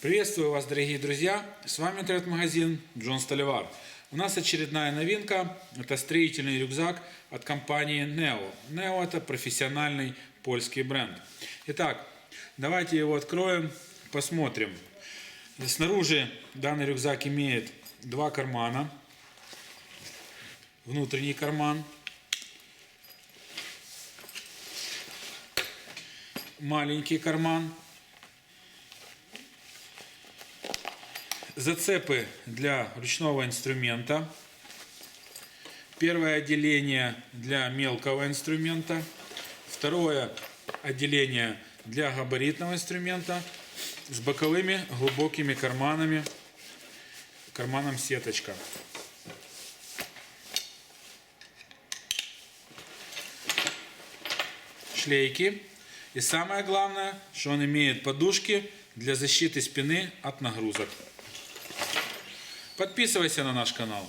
Приветствую вас, дорогие друзья! С вами интернет-магазин Джон Столивар. У нас очередная новинка. Это строительный рюкзак от компании Neo. Neo это профессиональный польский бренд. Итак, давайте его откроем, посмотрим. Снаружи данный рюкзак имеет два кармана. Внутренний карман. Маленький карман. Зацепы для ручного инструмента. Первое отделение для мелкого инструмента. Второе отделение для габаритного инструмента с боковыми глубокими карманами. Карманом сеточка. Шлейки. И самое главное, что он имеет подушки для защиты спины от нагрузок. Подписывайся на наш канал.